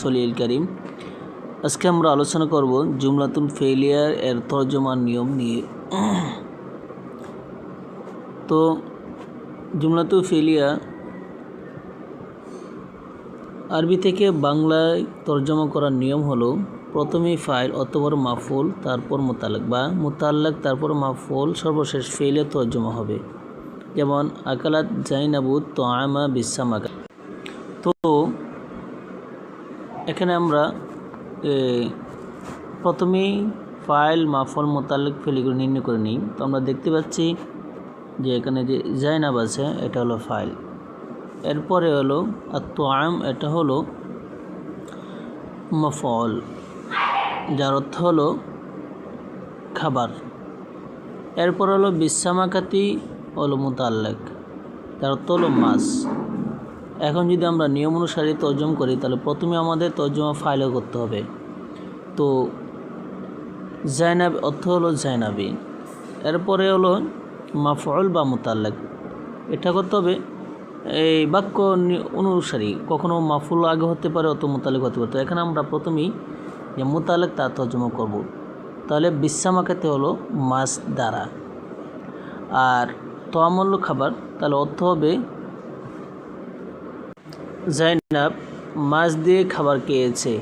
সলিল করিম আজকে আমরা আলোচনা করব জুমলাতুল ফেলিয়ার এর তর্জমার নিয়ম নিয়ে। তো জুমলাতুল ফেলিয়া আরবি থেকে বাংলায় তর্জমা করার নিয়ম হলো, প্রথমেই ফাইল অতপর মাফুল, তারপর মোতালেক বা মোতাল্লাক তারপর মাফুল, সর্বশেষ ফেলে তর্জমা হবে। যেমন, আকালাত জাইনাবুদ তো আমা বিশ্বামাকা তো এখানে আমরা প্রথমেই ফাইল মাফল মোতালেক ফেলিগুলো নির্ণয় করে নিই। তো আমরা দেখতে পাচ্ছি যে এখানে যে জাইনাব আছে, এটা হলো ফাইল। এরপরে হলো আর তোয়াম এটা হলো মফল যার অর্থ হলো খাবার। এরপর হলো বিশ্বামাকাতি হলো মোতাল্লেক যার অর্থ হলো মাছ। এখন যদি আমরা নিয়ম অনুসারে তর্জম করি, তাহলে প্রথমে আমাদের তর্জমা ফাইলও করতে হবে। তো জাইনাব, অর্থ হলো জাইনাবি। এরপরে হলো মাফল বা মোতাল্লেক। এটা করতে হবে এই বাক্য অনুসারী কখনো মাফুল আগে হতে পারে অত মোতালেক হতে পারে। তো এখানে আমরা প্রথমেই যে মোতালেক তার তর্জমা করব। তাহলে বিশ্বামাকাতে হলো মাছ দ্বারা। আর তোয়ামল্য খাবার, তাহলে অর্থ হবে জাইনাব মাছ দিয়ে খাবার খেয়েছে।